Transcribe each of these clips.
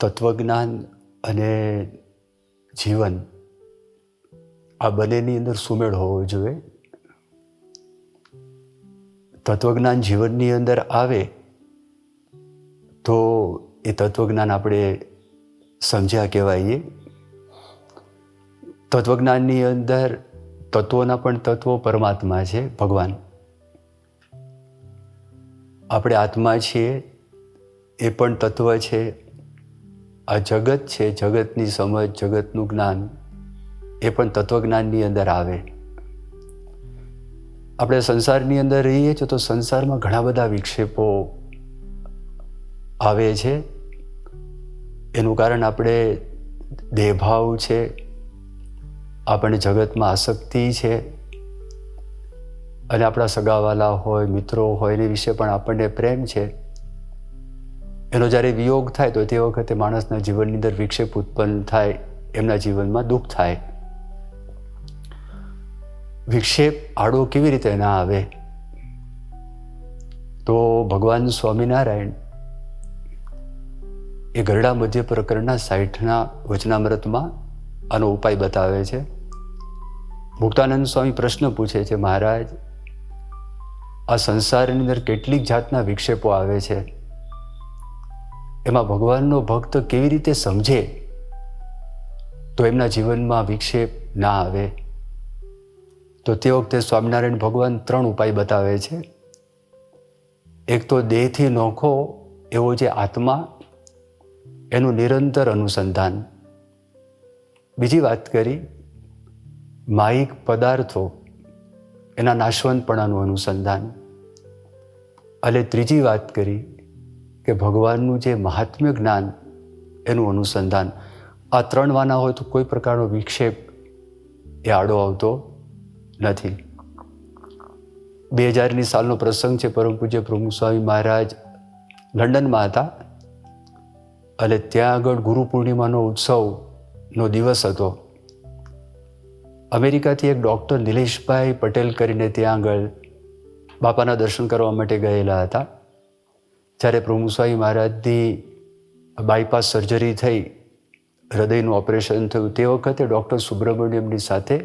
તત્વજ્ઞાન અને જીવન આ બંનેની અંદર સુમેળ હોવો જોઈએ. તત્વજ્ઞાન જીવનની અંદર આવે તો એ તત્વજ્ઞાન આપણે સમજ્યા કહેવાય તત્વજ્ઞાનની અંદર તત્વોના પણ તત્વો પરમાત્મા છે, ભગવાન. આપણે આત્મા છીએ, એ પણ તત્વ છે આ જગત છે, જગતની સમજ, જગતનું જ્ઞાન. એ પણ તત્વજ્ઞાનની અંદર આવે. આપણે સંસારની અંદર રહીએ છીએ તો સંસારમાં ઘણા બધા વિક્ષેપો આવે છે. એનું કારણ આપણે દેહભાવ છે. આપણને જગતમાં આસક્તિ છે. અને આપણા સગાવાલા હોય, મિત્રો હોય, એની વિશે પણ આપણને પ્રેમ છે. એનો જ્યારે વિયોગ થાય તો તે વખતે માણસના જીવનની અંદર વિક્ષેપ ઉત્પન્ન થાય, એમના જીવનમાં દુઃખ થાય. વિક્ષેપ આડો કેવી રીતે ના આવે? તો ભગવાન સ્વામિનારાયણ એ ગરડા મધ્ય પ્રકરણના સાઠના વચનામૃતમાં આનો ઉપાય બતાવે છે. મુક્તાનંદ સ્વામી પ્રશ્ન પૂછે છે, મહારાજ, આ સંસારની અંદર કેટલીક જાતના વિક્ષેપો આવે છે? એમાં ભગવાનનો ભક્ત કેવી રીતે સમજે, તો એમના જીવનમાં વિક્ષેપ ના આવે. તો તે વખતે સ્વામિનારાયણ ભગવાન ત્રણ ઉપાય બતાવે છે. એક તો દેહથી નોખો એવો જે આત્મા, એનું નિરંતર અનુસંધાન. બીજી વાત કરી, માહિક પદાર્થો, એના નાશવંતપણાનું અનુસંધાન. અને ત્રીજી વાત કરી કે ભગવાનનું જે મહાત્મ્ય જ્ઞાન, એનું અનુસંધાન આ ત્રણ વાના હોય તો કોઈ પ્રકારનો વિક્ષેપ એ આડો આવતો નથી. બે હજારની સાલનો પ્રસંગ છે, પરમ પૂજ્ય પ્રમુખ સ્વામી મહારાજ લંડનમાં હતા. અને ત્યાં આગળ ગુરુ પૂર્ણિમાનો ઉત્સવનો દિવસ હતો. અમેરિકાથી એક ડૉક્ટર નિલેશભાઈ પટેલ કરીને ત્યાં આગળ બાપાના દર્શન કરવા માટે ગયેલા હતા. જ્યારે સ્વામી મહારાજની બાયપાસ સર્જરી થઈ, હૃદયનું ઓપરેશન થયું, તે વખતે ડૉક્ટર સુબ્રમણ્યમની સાથે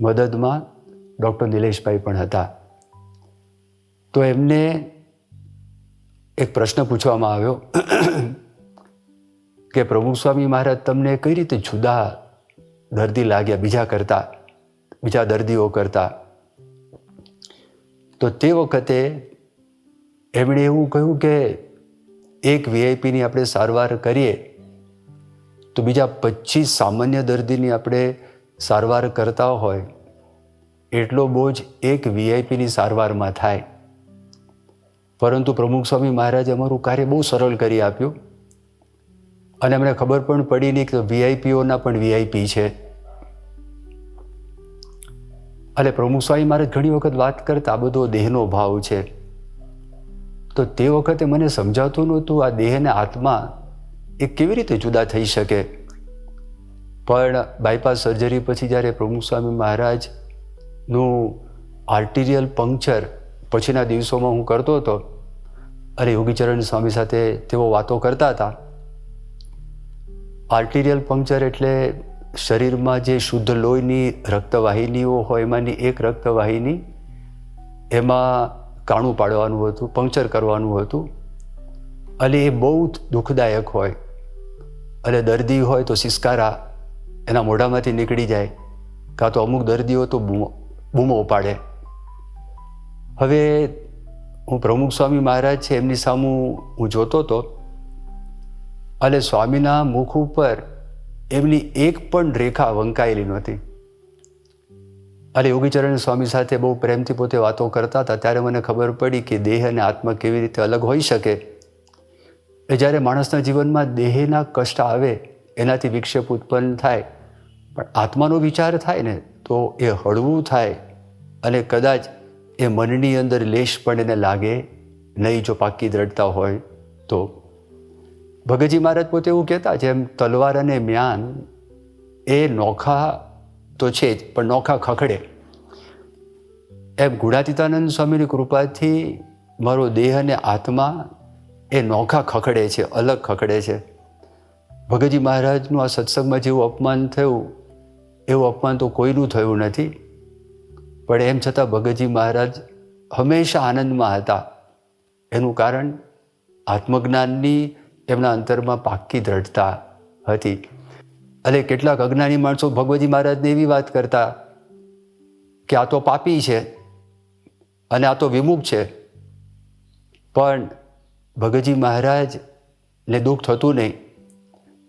મદદમાં ડૉક્ટર નિલેશભાઈ પણ હતા. તો એમને એક પ્રશ્ન પૂછવામાં આવ્યો કે પ્રમુખ સ્વામી મહારાજ તમને કઈ રીતે જુદા દર્દી લાગ્યા? બીજા કરતા, બીજા દર્દીઓ કરતા? તો તે વખતે એમણે એવું કહ્યું કે એક વીઆઈપીની આપણે સારવાર કરીએ, તો બીજા પચીસ સામાન્ય દર્દીની આપણે સારવાર કરતા હોય, એટલો બોજ એક વીઆઈપીની સારવારમાં થાય. પરંતુ પ્રમુખ સ્વામી મહારાજે અમારું કાર્ય બહુ સરળ કરી આપ્યું. અને અમને ખબર પણ પડી નહીં કે વીઆઈપીઓના પણ વીઆઈપી છે. અને પ્રમુખ સ્વામી મહારાજ ઘણી વખત વાત કરતા આ બધો દેહનો ભાવ છે. તો તે વખતે મને સમજાતું નહોતું આ દેહ અને આત્મા એ કેવી રીતે જુદા થઈ શકે. પણ બાયપાસ સર્જરી પછી જ્યારે પ્રમુખ સ્વામી મહારાજનું આર્ટિરિયલ પંક્ચર પછીના દિવસોમાં હું કરતો હતો અને યોગીચરણ સ્વામી સાથે તેઓ વાતો કરતા હતા. આર્ટિરિયલ પંક્ચર એટલે શરીરમાં જે શુદ્ધ લોહીની રક્તવાહિનીઓ હોય, એમાંની એક રક્તવાહિની, એમાં કાણું પાડવાનું હતું પંક્ચર કરવાનું હતું. અને એ બહુ દુઃખદાયક હોય. અને દર્દી હોય તો સિસ્કારા એના મોઢામાંથી નીકળી જાય. કાં તો અમુક દર્દીઓ તો બૂમો બૂમો પાડે. હવે હું પ્રમુખ સ્વામી મહારાજ છે, એમની સામું હું જોતો હતો અને સ્વામીના મુખ ઉપર એમની એક પણ રેખા વંકાયેલી નહોતી. અને યોગીચરણ સ્વામી સાથે બહુ પ્રેમથી પોતે વાતો કરતા હતા, ત્યારે મને ખબર પડી કે દેહ અને આત્મા કેવી રીતે અલગ હોઈ શકે. એ જ્યારે માણસના જીવનમાં દેહના કષ્ટ આવે, એનાથી વિક્ષેપ ઉત્પન્ન થાય, પણ આત્માનો વિચાર થાય ને, તો એ હળવું થાય અને કદાચ એ મનની અંદર લેશ પણ એને લાગે નહીં જો પાકી દ્રઢતા હોય તો. ભગતજી મહારાજ પોતે એવું કહેતા, જેમ તલવાર અને મ્યાન એ નોખા તો છે જ, પણ નોખા ખખડે. એમ ગુણાતીતાનંદ સ્વામીની કૃપાથી મારો દેહ અને આત્મા એ નોખા ખખડે છે, અલગ ખખડે છે. ભગતજી મહારાજનું આ સત્સંગમાં જેવું અપમાન થયું, એવું અપમાન તો કોઈનું થયું નથી. પણ એમ છતાં ભગતજી મહારાજ હંમેશા આનંદમાં હતા. એનું કારણ આત્મજ્ઞાનની એમના અંતરમાં પાક્કી દ્રઢતા હતી. અને કેટલાક અજ્ઞાની માણસો ભગવતજી મહારાજને એવી વાત કરતા કે આ તો પાપી છે અને આ તો વિમુખ છે. પણ ભગતજી મહારાજને દુઃખ થતું નહીં.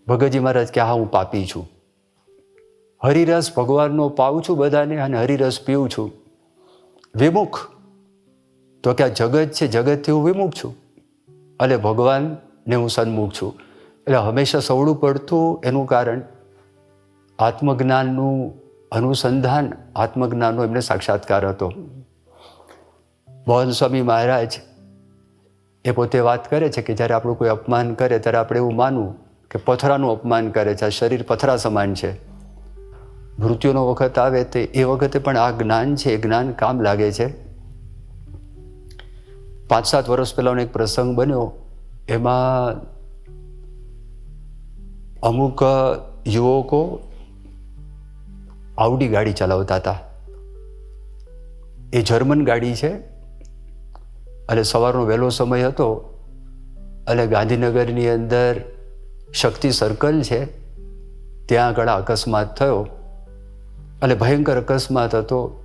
ભગતજી મહારાજ કે, હા, હું પાપી છું. હરિરસ ભગવાનનો પાઉં છું બધાને અને હરિરસ પીઉં છું. વિમુખ? તો કે, આ જગત છે, જગતથી હું વિમુખ છું. અને ભગવાનને હું સન્મુખ છું. એટલે હંમેશા સવડું પડતું એનું કારણ આત્મજ્ઞાનનું અનુસંધાન, આત્મજ્ઞાનનો એમને સાક્ષાત્કાર હતો. મોહન સ્વામી મહારાજ એ પોતે વાત કરે છે કે જ્યારે આપણું કોઈ અપમાન કરે, ત્યારે આપણે એવું માનવું કે પથરાનું અપમાન કરે છે, આ શરીર પથરા સમાન છે. મૃત્યુનો વખત આવે તે એ વખતે પણ આ જ્ઞાન છે, એ જ્ઞાન કામ લાગે છે. પાંચ સાત વર્ષ પહેલાંનો એક પ્રસંગ બન્યો, એમાં અમુક યુવકો આવડી ગાડી ચલાવતા હતા. એ જર્મન ગાડી છે. અને સવારનો વહેલો સમય હતો. અને ગાંધીનગરની અંદર શક્તિ સર્કલ છે. ત્યાં આગળ અકસ્માત થયો. અને ભયંકર અકસ્માત હતો.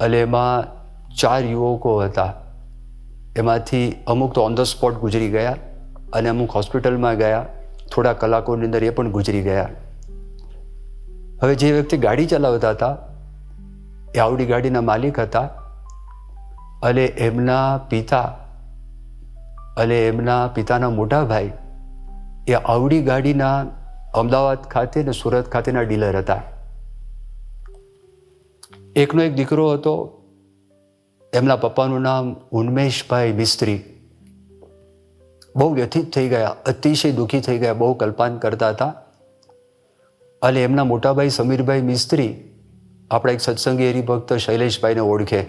અને એમાં ચાર યુવકો હતા. એમાંથી અમુક તો ઓન ધ સ્પોટ ગુજરી ગયા. અને અમુક હોસ્પિટલમાં ગયા. થોડા કલાકોની અંદર એ પણ ગુજરી ગયા. હવે જે વ્યક્તિ ગાડી ચલાવતા હતા, એ આવડી ગાડીના માલિક હતા અને એમના પિતા અને એમના પિતાના મોટા ભાઈ, એ આવડી ગાડીના અમદાવાદ ખાતે ને સુરત ખાતેના ડીલર હતા. એકનો એક દીકરો હતો, એમના પપ્પાનું નામ ઉન્મેશભાઈ મિસ્ત્રી. બહુ વ્યથિત થઈ ગયા, અતિશય દુઃખી થઈ ગયા, બહુ કલ્પાન કરતા હતા. અને એમના મોટાભાઈ સમીરભાઈ મિસ્ત્રી, આપણા એક સત્સંગી હરિભક્ત શૈલેષભાઈને ઓળખે.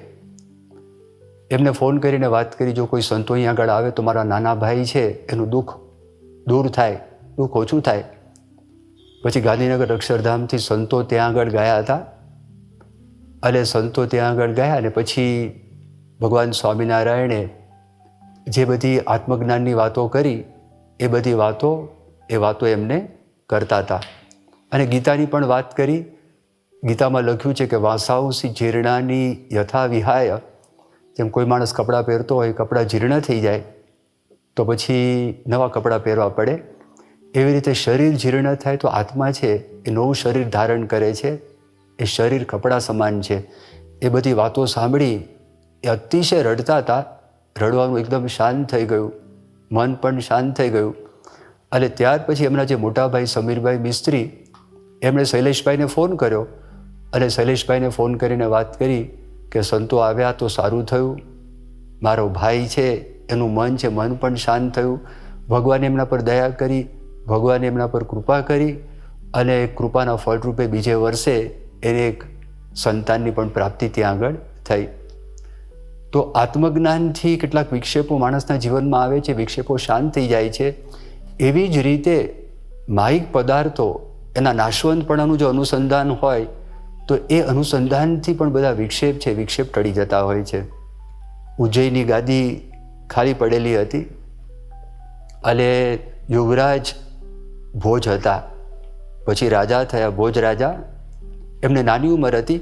એમને ફોન કરીને વાત કરી, જો કોઈ સંતો અહીં આગળ આવે તો મારા નાના ભાઈ છે, એનું દુઃખ દૂર થાય, દુઃખ ઓછું થાય. પછી ગાંધીનગર અક્ષરધામથી સંતો ત્યાં આગળ ગયા હતા. અને સંતો ત્યાં આગળ ગયા અને પછી ભગવાન સ્વામિનારાયણે જે બધી આત્મજ્ઞાનની વાતો કરી, એ બધી વાતો, એ વાતો એમને કરતા હતા. અને ગીતાની પણ વાત કરી. ગીતામાં લખ્યું છે કે વાસાંસી જીર્ણાની યથા વિહાય જેમ કોઈ માણસ કપડાં પહેરતો હોય, કપડાં જીર્ણ થઈ જાય, તો પછી નવા કપડાં પહેરવા પડે. એવી રીતે શરીર જીર્ણ થાય તો આત્મા છે, એ નવું શરીર ધારણ કરે છે, એ શરીર કપડાં સમાન છે. એ બધી વાતો સાંભળી એ અતિશય રડતા હતા. રડવાનું એકદમ શાંત થઈ ગયું. મન પણ શાંત થઈ ગયું. અને ત્યાર પછી એમના જે મોટા ભાઈ સમીરભાઈ મિસ્ત્રી એમણે શૈલેષભાઈને ફોન કર્યો અને શૈલેષભાઈને ફોન કરીને વાત કરી કે, સંતો આવ્યા તો સારું થયું. મારો ભાઈ છે, એનું મન છે, મન પણ શાંત થયું. ભગવાને એમના પર દયા કરી, ભગવાને એમના પર કૃપા કરી અને કૃપાના ફળરૂપે બીજે વર્ષે એને એક સંતાનની પણ પ્રાપ્તિ ત્યાં આગળ થઈ. તો આત્મજ્ઞાનથી કેટલાક વિક્ષેપો માણસના જીવનમાં આવે છે, વિક્ષેપો શાંત થઈ જાય છે. એવી જ રીતે માહિક પદાર્થો એના નાશવંતપણાનું જો અનુસંધાન હોય, તો એ અનુસંધાનથી પણ બધા વિક્ષેપ છે, વિક્ષેપ ટળી જતા હોય છે. ઉજ્જૈની ગાદી ખાલી પડેલી હતી. અને યુવરાજ ભોજ હતા. પછી રાજા થયા, ભોજ રાજા. એમને નાની ઉંમર હતી.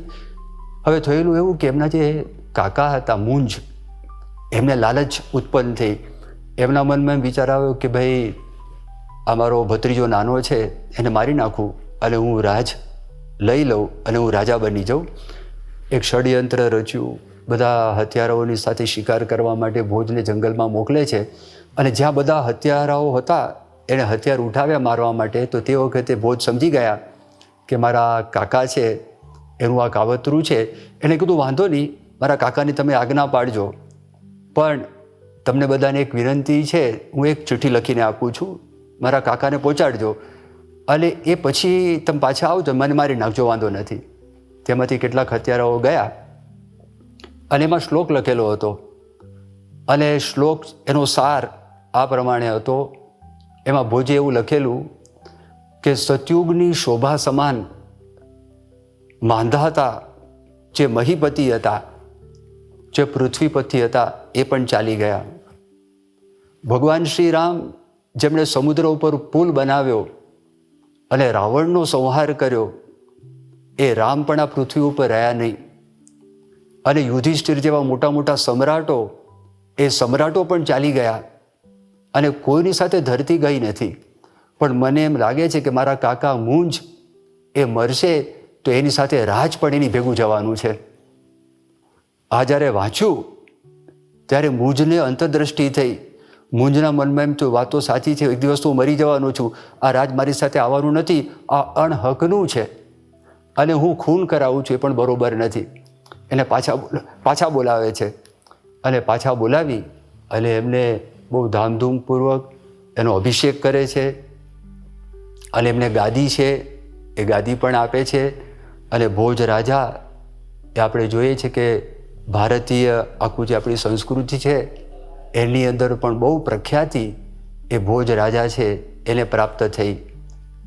હવે થયેલું એવું કે એમના જે કાકા હતા મૂંજ એમને લાલચ ઉત્પન્ન થઈ. એમના મનમાં એમ વિચાર આવ્યો કે ભાઈ આ મારો ભત્રીજો નાનો છે, એને મારી નાખું અને હું રાજ લઈ લઉં અને હું રાજા બની જાઉં. એક ષડયંત્ર રચ્યું, બધા હથિયારાઓની સાથે શિકાર કરવા માટે ભોજને જંગલમાં મોકલે છે અને જ્યાં બધા હથિયારાઓ હતા, એણે હથિયાર ઉઠાવ્યા મારવા માટે, તો તે વખતે ભોજ સમજી ગયા કે મારા કાકા છે, એનું આ કાવતરું છે. એણે કીધું, વાંધો નહીં, મારા કાકાની તમે આજ્ઞા પાડજો. પણ તમને બધાને એક વિનંતી છે, હું એક ચિઠ્ઠી લખીને આપું છું. મારા કાકાને પહોંચાડજો. અને એ પછી તમે પાછા આવજો, મને મારી નાખજો, વાંધો નથી. તેમાંથી કેટલાક હત્યારાઓ ગયા. અને એમાં શ્લોક લખેલો હતો. અને શ્લોક એનો સાર આ પ્રમાણે હતો. એમાં ભોજે એવું લખેલું કે સતયુગની શોભા સમાન માંદા હતા, જે મહીપતિ હતા, જે પૃથ્વીપતિ હતા, એ પણ ચાલી ગયા. ભગવાન શ્રી રામ જેમણે સમુદ્ર ઉપર પુલ બનાવ્યો અને રાવણનો સંહાર કર્યો, એ રામ પણ આ પૃથ્વી ઉપર રહ્યા નહીં. અને યુધિષ્ઠિર જેવા મોટા મોટા સમ્રાટો, એ સમ્રાટો પણ ચાલી ગયા અને કોઈની સાથે ધરતી ગઈ નથી. પણ મને એમ લાગે છે કે મારા કાકા મૂંજ એ મરશે તો એની સાથે રાજ પણ એની ભેગું જવાનું છે. આ જ્યારે વાંચ્યું, ત્યારે મૂંજને અંતર્દ્રષ્ટિ થઈ. મૂંજના મનમાં એમ તો વાતો સાચી છે, એક દિવસ તો મરી જવાનો છું. આ રાજ મારી સાથે આવવાનું નથી, આ અણહકનું છે. અને હું ખૂન કરાવું છું એ પણ બરોબર નથી. એને પાછા પાછા બોલાવે છે. અને પાછા બોલાવી, અને એમને બહુ ધામધૂમપૂર્વક એનો અભિષેક કરે છે. અને એમને ગાદી છે, એ ગાદી પણ આપે છે. અને ભોજ રાજા એ આપણે જોઈએ છે કે ભારતીય આખું જે આપણી સંસ્કૃતિ છે એની અંદર પણ બહુ પ્રખ્યાતિ એ ભોજ રાજા છે, એને પ્રાપ્ત થઈ.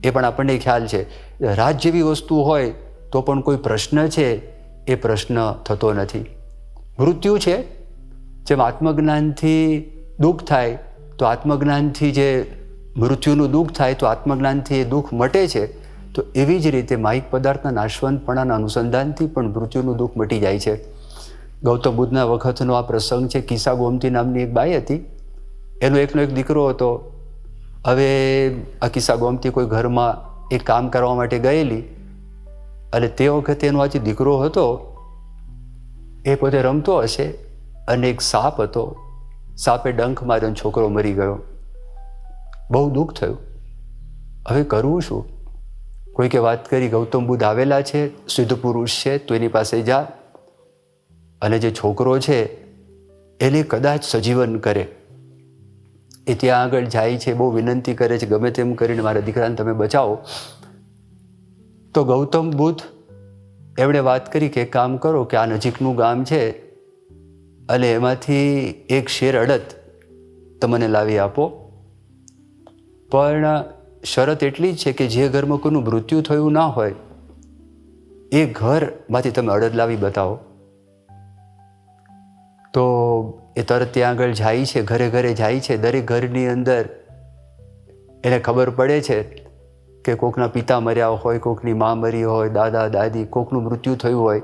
એ પણ આપણને ખ્યાલ છે. રાજ જેવી વસ્તુ હોય તો પણ કોઈ પ્રશ્ન છે, એ પ્રશ્ન થતો નથી. મૃત્યુ છે, જેમ આત્મજ્ઞાનથી દુઃખ થાય, તો આત્મજ્ઞાનથી જે મૃત્યુનું દુઃખ થાય, તો આત્મજ્ઞાનથી એ દુઃખ મટે છે. તો એવી જ રીતે માહિક પદાર્થના નાશવંતપણાના અનુસંધાનથી પણ મૃત્યુનું દુઃખ મટી જાય છે. ગૌતમ બુદ્ધના વખતનો આ પ્રસંગ છે, કિસ્સા ગોમતી નામની એક બાઈ હતી. એનો એકનો એક દીકરો હતો. હવે આ કિસ્સા ગોમતી કોઈ ઘરમાં એક કામ કરવા માટે ગયેલી અને તે વખતે એનો આ જે દીકરો હતો. એ પોતે રમતો હશે અને એક સાપ હતો. સાપે ડંખ માર્યો છોકરો મરી ગયો. બહુ દુઃખ થયું. હવે કરવું શું? કોઈકે વાત કરી, ગૌતમ બુદ્ધ આવેલા છે સિદ્ધ પુરુષ છે, તો એની પાસે જા. અને જે છોકરો છે, એને કદાચ સજીવન કરે. એ ત્યાં આગળ જાય છે, બહુ વિનંતી કરે છે, ગમે તેમ કરીને મારા દીકરાને તમે બચાવો. તો ગૌતમ બુદ્ધ એમણે વાત કરી કે કામ કરો કે આ નજીકનું ગામ છે અને એમાંથી એક શેર અડદ તમને લાવી આપો. પણ શરત એટલી જ છે કે જે ઘરમાં કોઈનું મૃત્યુ થયું ના હોય, એ ઘરમાંથી તમે અડદ લાવી બતાવો. તો એ તરત ત્યાં આગળ જાય છે, ઘરે ઘરે જાય છે. દરેક ઘરની અંદર એને ખબર પડે છે કે કોકના પિતા મર્યા હોય, કોકની મા મરી હોય, દાદા, દાદી, કોકનું મૃત્યુ થયું હોય.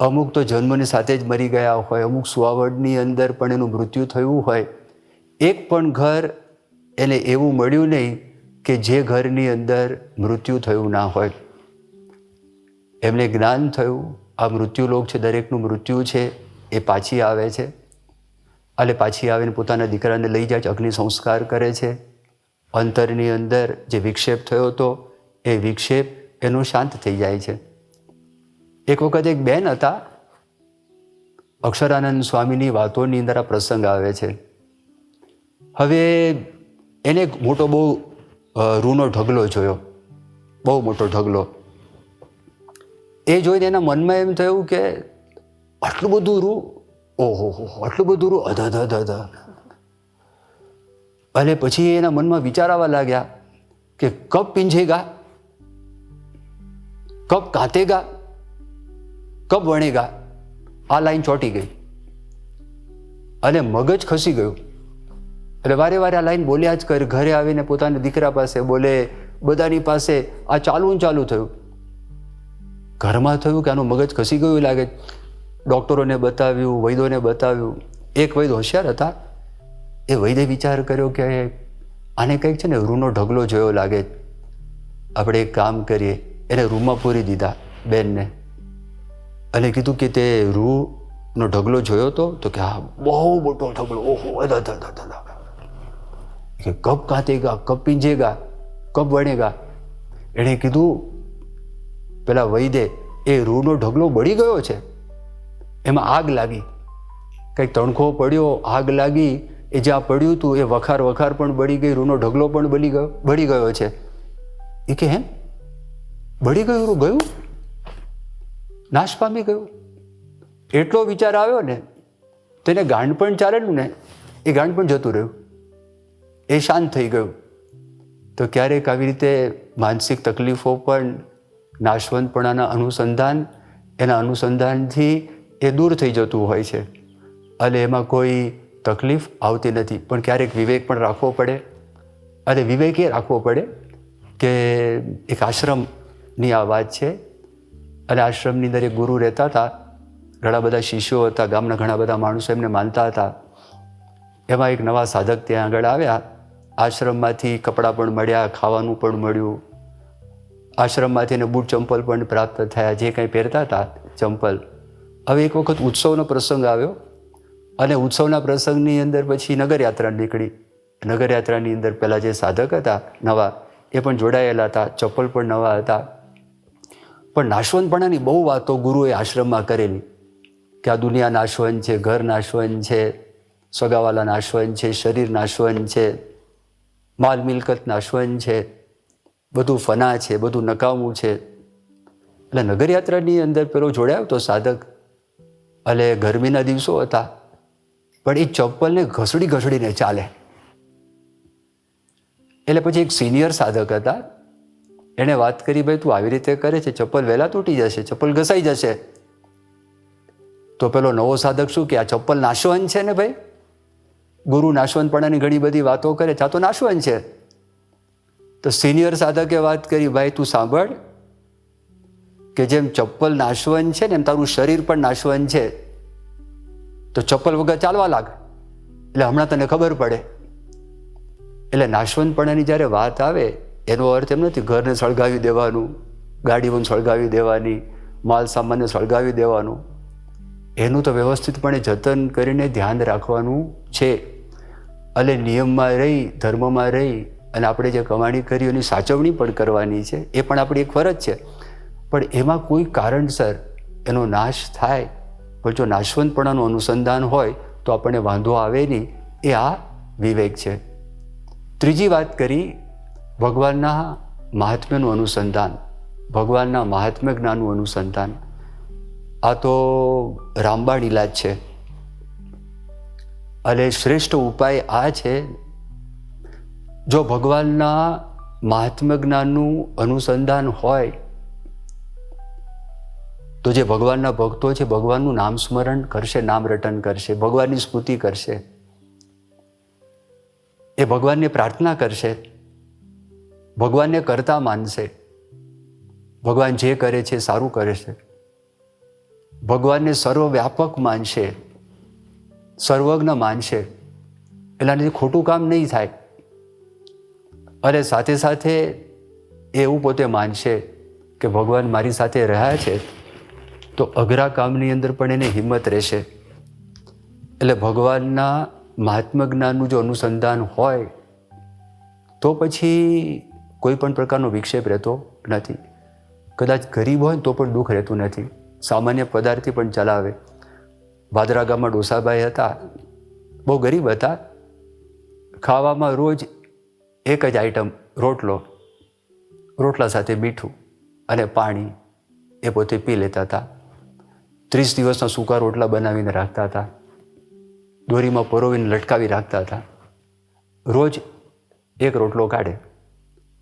અમુક તો જન્મની સાથે જ મરી ગયા હોય, અમુક સુવાવડની અંદર પણ એનું મૃત્યુ થયું હોય. એક પણ ઘર એને એવું મળ્યું નહીં કે જે ઘરની અંદર મૃત્યુ થયું ના હોય. એમને જ્ઞાન થયું, આ મૃત્યુલોક છે, દરેકનું મૃત્યુ છે. એ પાછી આવે છે? અને પાછી આવીને પોતાના દીકરાને લઈ જાય છે, અગ્નિ સંસ્કાર કરે છે. અંતરની અંદર જે વિક્ષેપ થયો હતો, એ વિક્ષેપ એનો શાંત થઈ જાય છે. એક વખત એક બેન હતા, અક્ષરાનંદ સ્વામીની વાતોની અંદર આ પ્રસંગ આવે છે. હવે એને એક મોટો બહુ રૂનો ઢગલો જોયો. બહુ મોટો ઢગલો. એ જોઈને એના મનમાં એમ થયું કે આટલું બધું રૂ, ઓહો, હો આટલું બધું રૂ અધ અધ અધ અને પછી એના મનમાં વિચાર આવવા લાગ્યા કે કબ પીંજેગા કબ કાતેગા કબ વણેગા આ લાઈન ચોંટી ગઈ. અને મગજ ખસી ગયું. એટલે વારે વારે આ લાઈન બોલ્યા જ કર, ઘરે આવીને પોતાના દીકરા પાસે બોલે, બધાની પાસે આ ચાલુ ને ચાલુ થયું. ઘરમાં થયું કે આનું મગજ ખસી ગયું લાગે ડૉક્ટરોને બતાવ્યું વૈદોને બતાવ્યું. એક વૈદ હોશિયાર હતા. એ વૈદે વિચાર કર્યો કે આને કંઈક છે ને રૂનો ઢગલો જોયો લાગે. આપણે એક કામ કરીએ. એને રૂમમાં પૂરી દીધા, બેનને. અને કીધું કે તે રૂનો ઢગલો જોયો હતો તો કે હા, બહુ મોટો ઢગલો. ઓહો કે કપ કાંતેગા કપ પીંજેગા કપ વણેગા એણે કીધું, પેલા વૈદે એ રૂનો ઢગલો બળી ગયો છે. એમાં આગ લાગી. કંઈક તણખો પડ્યો, આગ લાગી, એ જ્યાં પડ્યું હતું એ વખાર વખાર પણ બળી ગઈ, રૂનો ઢગલો પણ બળી ગયો બળી ગયો છે. એ કે હેમ બળી ગયું રૂ, ગયું? નાશ પામી ગયું. એટલો વિચાર આવ્યો ને તેને ગાંડ પણ ચાલેલું ને, એ ગાંડ પણ જતું રહ્યું. એ શાંત થઈ ગયું. તો ક્યારેક આવી રીતે માનસિક તકલીફો પણ, નાશવંતપણાના અનુસંધાન, એના અનુસંધાનથી એ દૂર થઈ જતું હોય છે. અને એમાં કોઈ તકલીફ આવતી નથી. પણ ક્યારેક વિવેક પણ રાખવો પડે. અને વિવેક એ રાખવો પડે કે એક આશ્રમની આ વાત છે. અને આશ્રમની અંદર એક ગુરુ રહેતા હતા. ઘણા બધા શિષ્યો હતા. ગામના ઘણા બધા માણસો એમને માનતા હતા. એમાં એક નવા સાધક ત્યાં આગળ આવ્યા. આશ્રમમાંથી કપડાં પણ મળ્યા, ખાવાનું પણ મળ્યું. આશ્રમમાંથી એને બૂટ ચંપલ પણ પ્રાપ્ત થયા. જે કંઈ પહેરતા હતા ચંપલ. હવે એક વખત ઉત્સવનો પ્રસંગ આવ્યો અને ઉત્સવના પ્રસંગની અંદર પછી નગરયાત્રા નીકળી. નગરયાત્રાની અંદર પહેલાં જે સાધક હતા નવા, એ પણ જોડાયેલા હતા, ચપ્પલ પણ નવા હતા. પણ નાશવંતપણાની બહુ વાતો ગુરુએ આશ્રમમાં કરેલી કે આ દુનિયા નાશવંત છે, ઘર નાશવંત છે, સગાવાલા નાશવંત છે, શરીર નાશવંત છે, માલ મિલકત નાશવંત છે, બધું ફના છે, બધું નકામું છે. એટલે નગરયાત્રાની અંદર પેલો જોડાયો તો સાધક એટલે ગરમીના દિવસો હતા, પણ એ ચપ્પલને ઘસડી ઘસડીને ચાલે. એટલે પછી એક સિનિયર સાધક હતા. એણે વાત કરી, ભાઈ, તું આવી રીતે કરે છે? ચપ્પલ વહેલા તૂટી જશે ચપ્પલ ઘસાઈ જશે. તો પેલો નવો સાધક શું કે, આ ચપ્પલ નાશવંત છે ને ભાઈ? ગુરુ નાશવંતપણાની ઘણી બધી વાતો કરે ચા તો નાશવંત છે. તો સિનિયર સાધકે વાત કરી, ભાઈ, તું સાંભળ કે જેમ ચપ્પલ નાશવન છે ને એમ તારું શરીર પણ નાશવન છે, તો ચપ્પલ વગર ચાલવા લાગે. એટલે હમણાં તને ખબર પડે. એટલે નાશવનપણાની જ્યારે વાત આવે, એનો અર્થ એમ નથી ઘરને સળગાવી દેવાનું, ગાડીઓને સળગાવી દેવાની, માલ સામાનને સળગાવી દેવાનું. એનું તો વ્યવસ્થિતપણે જતન કરીને ધ્યાન રાખવાનું છે. અને નિયમમાં રહી, ધર્મમાં રહી અને આપણે જે કમાણી કરી એની સાચવણી પણ કરવાની છે, એ પણ આપણી એક ફરજ છે. પણ એમાં કોઈ કારણસર એનો નાશ થાય, પણ જો નાશવંતપણાનું અનુસંધાન હોય, તો આપણને વાંધો આવે નહીં. એ આ વિવેક છે. ત્રીજી વાત કરી, ભગવાનના મહાત્મ્યનું અનુસંધાન, ભગવાનના મહાત્મ્ય જ્ઞાનનું અનુસંધાન. આ તો રામબાણ ઇલાજ છે. અને શ્રેષ્ઠ ઉપાય આ છે, જો ભગવાનના મહાત્મ્ય જ્ઞાનનું અનુસંધાન હોય તો જે ભગવાનના ભક્તો છે, ભગવાનનું નામ સ્મરણ કરશે, નામ રટન કરશે, ભગવાનની સ્મૃતિ કરશે. એ ભગવાનને પ્રાર્થના કરશે. ભગવાનને કરતા માનશે. ભગવાન જે કરે છે, સારું કરે છે. ભગવાનને સર્વવ્યાપક માનશે. સર્વજ્ઞ માનશે. એટલાથી ખોટું કામ નહીં થાય. અને સાથે સાથે એવું પોતે માનશે કે ભગવાન મારી સાથે રહ્યા છે. તો અઘરા કામની અંદર પણ એને હિંમત રહેશે. એટલે ભગવાનના મહાત્મ જ્ઞાનનું જો અનુસંધાન હોય, તો પછી કોઈ પણ પ્રકારનો વિક્ષેપ રહેતો નથી. કદાચ ગરીબ હોય તો પણ દુઃખ રહેતું નથી. સામાન્ય પદાર્થથી પણ ચલાવે. ભાદરા ગામમાં ડોસાભાઈ હતા, બહુ ગરીબ હતા. ખાવામાં રોજ એક જ આઈટમ, રોટલો. રોટલા સાથે મીઠું અને પાણી એ પોતે પી લેતા હતા. ત્રીસ દિવસના સૂકા રોટલા બનાવીને રાખતા હતા. દોરીમાં પરોવીને લટકાવી રાખતા હતા. રોજ એક રોટલો કાઢે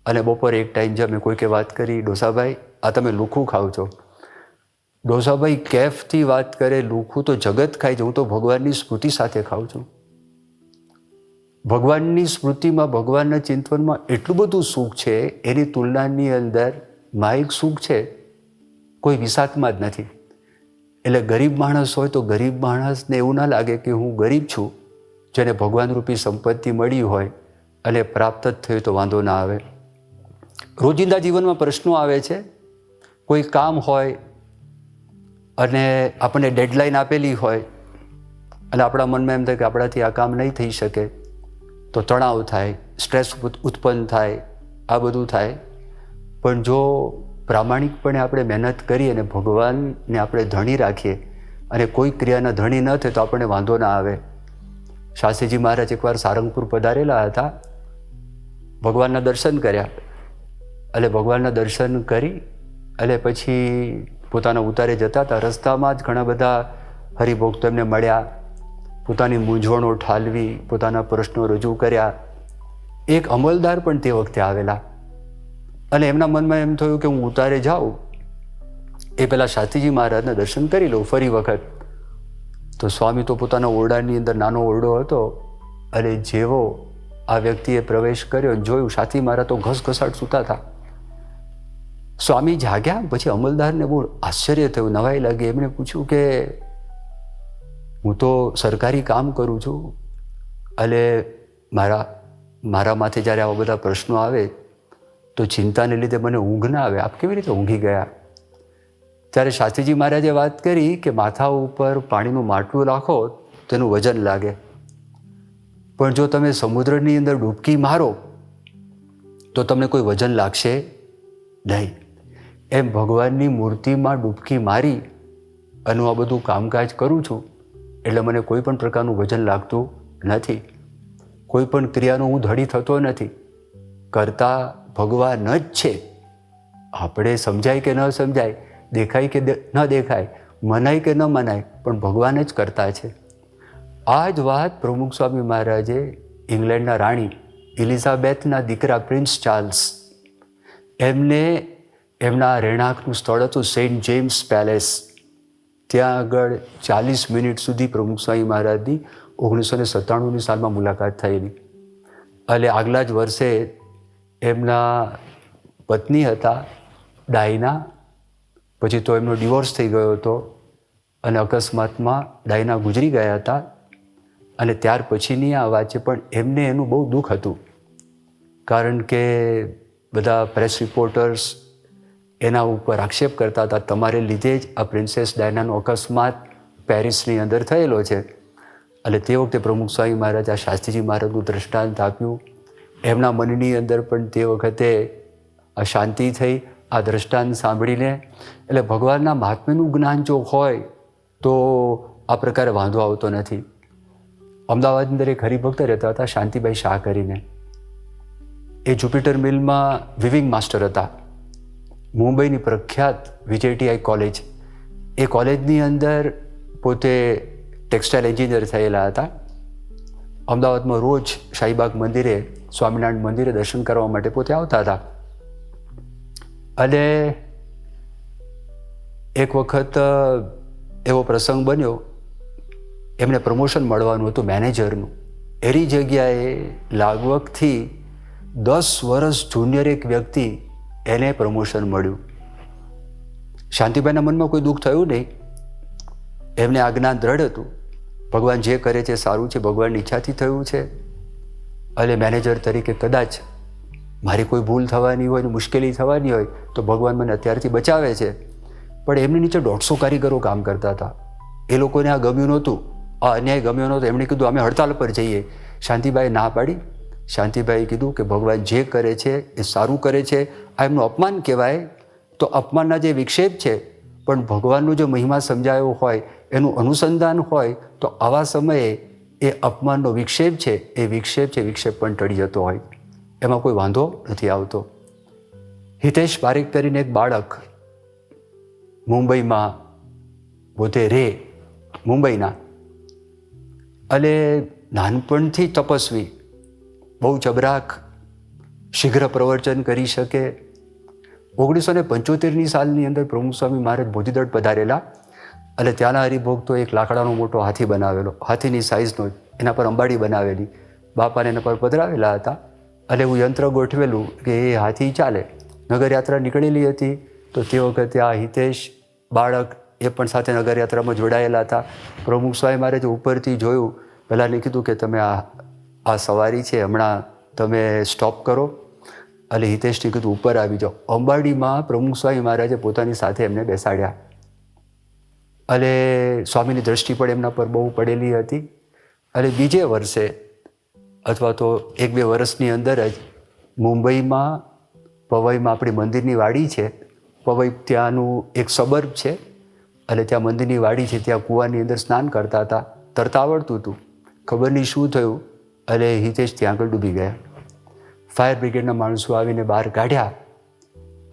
અને બપોરે એક ટાઈમ જમે કોઈકે વાત કરી, ડોસાભાઈ, આ તમે લુખું ખાવ છો. ડોસાભાઈ, કેફથી વાત કરે, લુખું તો જગત ખાય છે. હું તો ભગવાનની સ્મૃતિ સાથે ખાઉં છું. ભગવાનની સ્મૃતિમાં, ભગવાનના ચિંતવનમાં એટલું બધું સુખ છે, એની તુલનાની અંદર માહિક સુખ છે, કોઈ વિસાતમાં જ નથી. એટલે ગરીબ માણસ હોય તો ગરીબ માણસને એવું ના લાગે કે હું ગરીબ છું. જેને ભગવાન રૂપી સંપત્તિ મળી હોય અને પ્રાપ્ત જ થયું તો વાંધો ના આવે. રોજિંદા જીવનમાં પ્રશ્નો આવે છે. કોઈ કામ હોય અને આપણને ડેડલાઇન આપેલી હોય, અને આપણા મનમાં એમ થાય કે આપણાથી આ કામ નહીં થઈ શકે, તો તણાવ થાય સ્ટ્રેસ ઉત્પન્ન થાય, આ બધું થાય. પણ જો પ્રામાણિકપણે આપણે મહેનત કરી અને ભગવાનને આપણે ધણી રાખીએ અને કોઈ ક્રિયાના ધણી ન થાય તો આપણને વાંધો ના આવે. શાસ્ત્રીજી મહારાજ એકવાર સારંગપુર પધારેલા હતા. ભગવાનના દર્શન કર્યા. એટલે ભગવાનના દર્શન કરી એટલે પછી પોતાના ઉતારે જતા હતા. રસ્તામાં જ ઘણા બધા હરિભક્તો એમને મળ્યા. પોતાની મૂંઝવણો ઠાલવી, પોતાના પ્રશ્નો રજૂ કર્યા. એક અમલદાર પણ તે વખતે આવેલા. અને એમના મનમાં એમ થયું કે હું ઉતારે જાઉં. એ પહેલાં શાસ્ત્રીજી મહારાજના દર્શન કરી લઉં ફરી વખત. તો સ્વામી તો પોતાના ઓરડાની અંદર નાનો ઓરડો હતો અને જેવો આ વ્યક્તિએ પ્રવેશ કર્યો જોયું સાથી મહારાજ તો ઘસઘસાટ સૂતા હતા. સ્વામી જાગ્યા, પછી અમલદારને બહુ આશ્ચર્ય થયું, નવાઈ લાગી. એમણે પૂછ્યું કે હું તો સરકારી કામ કરું છું એટલે મારા મારા માથે જ્યારે આવા બધા પ્રશ્નો આવે તો ચિંતાને લીધે મને ઊંઘ ના આવે. આપ કેવી રીતે ઊંઘી ગયા? ત્યારે શાસ્ત્રીજી મહારાજે વાત કરી કે માથા ઉપર પાણીનું માટલું રાખો તેનું વજન લાગે. પણ જો તમે સમુદ્રની અંદર ડૂબકી મારો, તો તમને કોઈ વજન લાગશે નહીં. એમ ભગવાનની મૂર્તિમાં ડૂબકી મારી અને હું આ બધું કામકાજ કરું છું, એટલે મને કોઈ પણ પ્રકારનું વજન લાગતું નથી. કોઈ પણ ક્રિયાનો હું ધડી થતો નથી. કરતા ભગવાન જ છે. આપણે સમજાય કે ન સમજાય, દેખાય કે ન દેખાય, મનાય કે ન મનાય, પણ ભગવાન જ કરતા છે. આ જ વાત પ્રમુખ સ્વામી મહારાજે ઇંગ્લેન્ડના રાણી એલિઝાબેથના દીકરા પ્રિન્સ ચાર્લ્સ, એમને એમના રહેણાંકનું સ્થળ હતું સેન્ટ જેમ્સ પેલેસ. ત્યાં આગળ ચાલીસ મિનિટ સુધી પ્રમુખ સ્વામી મહારાજની ઓગણીસો ને સત્તાણુંની સાલમાં મુલાકાત થયેલી. એટલે આગલા જ વર્ષે એમના પત્ની હતા, ડાયના. પછી તો એમનો ડિવોર્સ થઈ ગયો હતો અને અકસ્માતમાં ડાયના ગુજરી ગયા હતા. અને ત્યાર પછીની આ વાત છે પણ એમને એનું બહુ દુઃખ હતું. કારણ કે બધા પ્રેસ રિપોર્ટર્સ એના ઉપર આક્ષેપ કરતા હતા, તમારે લીધે જ આ પ્રિન્સેસ ડાયનાનો અકસ્માત પેરિસની અંદર થયેલો છે. એટલે તે વખતે પ્રમુખ સ્વામી મહારાજ આ શાસ્ત્રીજી મહારાજનું દ્રષ્ટાંત આપ્યું. એમના મનની અંદર પણ તે વખતે અશાંતિ શાંતિ થઈ, આ દ્રષ્ટાંત સાંભળીને એટલે ભગવાનના મહાત્મ્યનું જ્ઞાન જો હોય, તો આ પ્રકારે વાંધો આવતો નથી. અમદાવાદની અંદર એક હરિભક્ત રહેતા હતા શાંતિભાઈ શાહ કરીને. એ જુપિટર મિલમાં વિવિંગ માસ્ટર હતા. મુંબઈની પ્રખ્યાત વિજયટીઆઈ કોલેજ. એ કોલેજની અંદર પોતે ટેક્સટાઇલ એન્જિનિયર થયેલા હતા. અમદાવાદમાં રોજ શાહીબાગ મંદિરે સ્વામિનારાયણ મંદિરે દર્શન કરવા માટે પોતે આવતા હતા. અને એક વખત એવો પ્રસંગ બન્યો. એમને પ્રમોશન મળવાનું હતું મેનેજરનું એની જગ્યાએ લાગવગથી દસ વર્ષ જુનિયર એક વ્યક્તિ એને પ્રમોશન મળ્યું. શાંતિભાઈના મનમાં કોઈ દુઃખ થયું નહીં. એમને આજ્ઞાન જ્ઞાન દ્રઢ હતું. ભગવાન જે કરે છે સારું છે, ભગવાનની ઈચ્છાથી થયું છે. અને મેનેજર તરીકે કદાચ મારી કોઈ ભૂલ થવાની હોય ને મુશ્કેલી થવાની હોય તો ભગવાન મને અત્યારથી બચાવે છે. પણ એમની નીચે દોઢસો કારીગરો કામ કરતા હતા. એ લોકોને આ ગમ્યું નહોતું. આ અન્યાય ગમ્યો નહોતો. એમણે કીધું, અમે હડતાલ પર જઈએ. શાંતિભાઈ ના પાડી. શાંતિભાઈએ કીધું કે, ભગવાન જે કરે છે એ સારું કરે છે. આ એમનું અપમાન કહેવાય. તો અપમાનના જે વિક્ષેપ છે, પણ ભગવાનનો જો મહિમા સમજાયો હોય, એનું અનુસંધાન હોય, તો આવા સમયે એ અપમાનનો વિક્ષેપ છે, એ વિક્ષેપ છે, વિક્ષેપ પણ ટળી જતો હોય. એમાં કોઈ વાંધો નથી આવતો. હિતેશ પારેખ કરીને એક બાળક મુંબઈમાં પોતે રે, મુંબઈના. અને નાનપણથી તપસ્વી, બહુ ચબરાક શીઘ્ર પ્રવચન કરી શકે. ઓગણીસો ને પંચોતેરની સાલની અંદર પ્રમુખ સ્વામી મહારાજ બોધિદળ પધારેલા અને ત્યાંના હરિભોગ તો એક લાકડાનો મોટો હાથી બનાવેલો. હાથીની સાઇઝનો એના પર અંબાડી બનાવેલી. બાપાને એના પર પધરાવેલા હતા. અને એવું યંત્ર ગોઠવેલું કે એ હાથી ચાલે. નગરયાત્રા નીકળેલી હતી. તો તે વખતે આ હિતેશ, બાળક એ પણ સાથે નગરયાત્રામાં જોડાયેલા હતા. પ્રમુખ સ્વામી મહારાજે ઉપરથી જોયું. પહેલાંને કીધું કે તમે આ આ સવારી છે. હમણાં તમે સ્ટોપ કરો. અને હિતેશને કીધું, ઉપર આવી જાઓ. અંબાડીમાં પ્રમુખ સ્વામી મહારાજે પોતાની સાથે એમને બેસાડ્યા. અને સ્વામીની દ્રષ્ટિ પણ એમના પર બહુ પડેલી હતી. અને બીજે વર્ષે અથવા તો એક બે વર્ષની અંદર જ મુંબઈમાં, પવઈમાં આપણી મંદિરની વાડી છે. પવઈ ત્યાંનું એક સબર્બ છે. અને ત્યાં મંદિરની વાડી છે, ત્યાં કૂવાની અંદર સ્નાન કરતા હતા. તરતા આવડતું હતું. ખબર નહીં શું થયું. અને હિતેશ ત્યાં આગળ ડૂબી ગયા. ફાયર બ્રિગેડના માણસો આવીને બહાર કાઢ્યા.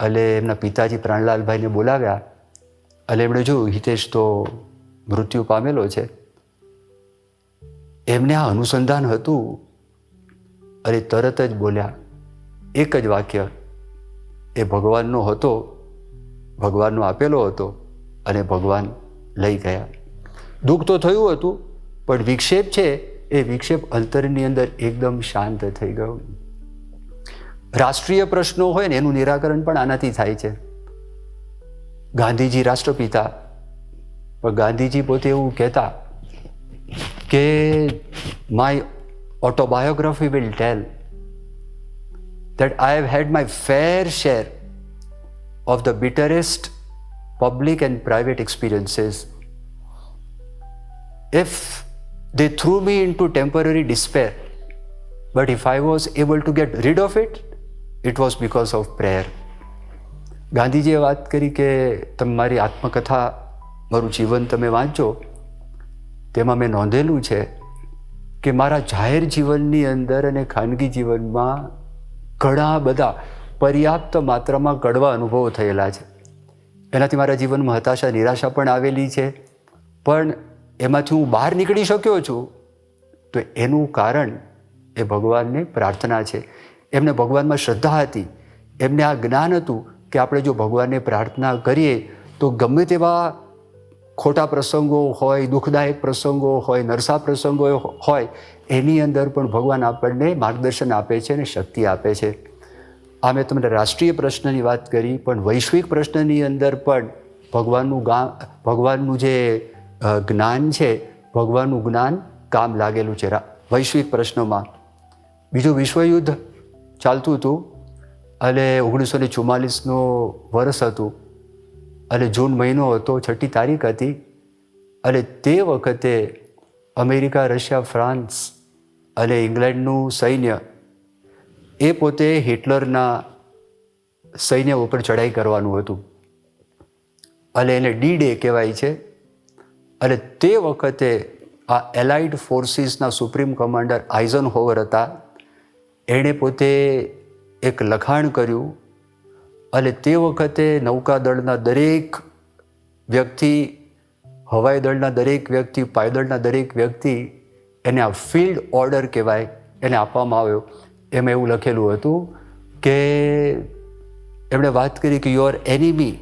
અને એમના પિતાજી પ્રાણલાલભાઈને બોલાવ્યા. અને એમણે જોયું હિતેશ તો મૃત્યુ પામેલો છે. એમને આ અનુસંધાન હતું. અને તરત જ બોલ્યા, એક જ વાક્ય, એ ભગવાનનો હતો, ભગવાનનો આપેલો હતો અને ભગવાન લઈ ગયા. દુઃખ તો થયું હતું, પણ વિક્ષેપ છે, એ વિક્ષેપ અંતરની અંદર એકદમ શાંત થઈ ગયો. રાષ્ટ્રીય પ્રશ્નો હોય ને, એનું નિરાકરણ પણ આનાથી થાય છે. ગાંધીજી રાષ્ટ્રપિતા પણ ગાંધીજી પોતે એવું કહેતા કે my autobiography will tell that I have had my fair share of the bitterest public and private experiences. If they threw me into temporary despair, but if I was able to get rid of it, it was because of prayer. ગાંધીજીએ વાત કરી કે તમે મારી આત્મકથા, મારું જીવન તમે વાંચો. તેમાં મેં નોંધેલું છે કે મારા જાહેર જીવનની અંદર અને ખાનગી જીવનમાં ઘણા બધા પર્યાપ્ત માત્રામાં કડવા અનુભવો થયેલા છે. એનાથી મારા જીવનમાં હતાશા, નિરાશા પણ આવેલી છે. પણ એમાંથી હું બહાર નીકળી શક્યો છું, તો એનું કારણ એ ભગવાનની પ્રાર્થના છે. એમને ભગવાનમાં શ્રદ્ધા હતી. એમને આ જ્ઞાન હતું. કે આપણે જો ભગવાનને પ્રાર્થના કરીએ, તો ગમે તેવા ખોટા પ્રસંગો હોય, દુઃખદાયક પ્રસંગો હોય, નરસા પ્રસંગો હોય, એની અંદર પણ ભગવાન આપણને માર્ગદર્શન આપે છે અને શક્તિ આપે છે. આ મેં તમને રાષ્ટ્રીય પ્રશ્નની વાત કરી, પણ વૈશ્વિક પ્રશ્નની અંદર પણ ભગવાનનું ગા, ભગવાનનું જે જ્ઞાન છે, ભગવાનનું જ્ઞાન કામ લાગેલું છે વૈશ્વિક પ્રશ્નોમાં. બીજું વિશ્વયુદ્ધ ચાલતું હતું. અને ઓગણીસો ને ચુમ્માલીસનું વર્ષ હતું. અને જૂન મહિનો હતો, છઠ્ઠી તારીખ હતી. અને તે વખતે અમેરિકા, રશિયા, ફ્રાન્સ અને ઇંગ્લેન્ડનું સૈન્ય એ પોતે હિટલરના સૈન્ય ઉપર ચડાઈ કરવાનું હતું. અને એને ડી ડે કહેવાય છે. અને તે વખતે આ એલાઇડ ફોર્સીસના સુપ્રીમ કમાન્ડર આઇઝન હોવર હતા. એણે પોતે એક લખાણ કર્યું અને તે વખતે નૌકાદળના દરેક વ્યક્તિ, હવાઈ દળના દરેક વ્યક્તિ પાયદળના દરેક વ્યક્તિ એને આ ફિલ્ડ ઓર્ડર કહેવાય, એને આપવામાં આવ્યો. એમાં એવું લખેલું હતું કે એમણે વાત કરી કે your enemy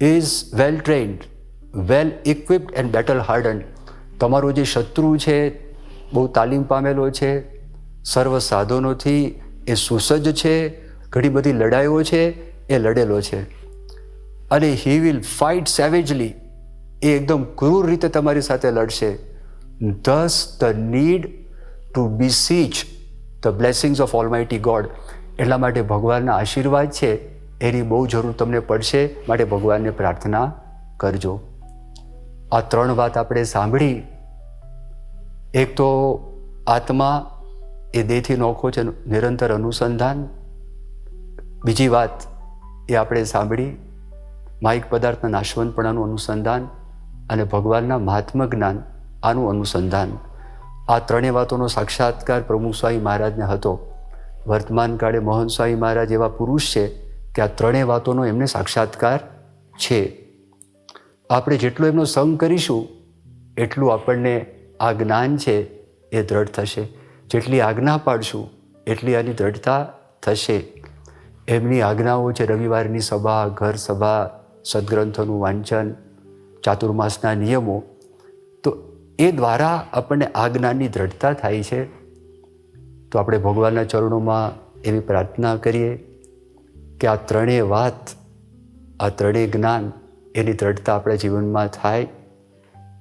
is well trained well equipped and battle hardened તમારો જે શત્રુ છે, બહુ તાલીમ પામેલો છે, સર્વ સાધનોથી એ સુસજ્જ છે, ઘણી બધી લડાઈઓ છે, એ લડેલો છે. અને હી વિલ ફાઇટ સેવેજલી એ એકદમ ક્રૂર રીતે તમારી સાથે લડશે. Thus the need to beseech the blessings of almighty God એટલા માટે ભગવાનના આશીર્વાદ છે, એની બહુ જરૂર તમને પડશે, માટે ભગવાનને પ્રાર્થના કરજો. આ ત્રણ વાત આપણે સાંભળી. એક તો આત્મા એ દેહથી નોખો છે નિરંતર અનુસંધાન. બીજી વાત એ આપણે સાંભળી, માઇક પદાર્થના નાશવંતપણાનું અનુસંધાન અને ભગવાનના મહાત્મ જ્ઞાન આનું અનુસંધાન. આ ત્રણેય વાતોનો સાક્ષાત્કાર પ્રમુખ સ્વામી મહારાજને હતો. વર્તમાન કાળે મોહન સ્વામી મહારાજ એવા પુરુષ છે કે આ ત્રણેય વાતોનો એમને સાક્ષાત્કાર છે. આપણે જેટલો એમનો સંગ કરીશું, એટલું આપણને આ જ્ઞાન છે એ દ્રઢ થશે. જેટલી આજ્ઞા પાડશું, એટલી આની દ્રઢતા થશે. એમની આજ્ઞાઓ છે, રવિવારની સભા, ઘર સભા, સદગ્રંથોનું વાંચન, ચાતુર્માસના નિયમો, તો એ દ્વારા આપણને આજ્ઞાની દ્રઢતા થાય છે. તો આપણે ભગવાનના ચરણોમાં એવી પ્રાર્થના કરીએ કે આ ત્રણેય વાત, આ ત્રણેય જ્ઞાન, એની દ્રઢતા આપણા જીવનમાં થાય.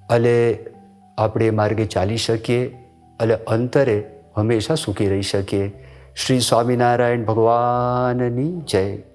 અને આપણે એ માર્ગે ચાલી શકીએ અને અંતરે હંમેશા સુખી રહી શકીએ શ્રી સ્વામિનારાયણ ભગવાનની જય.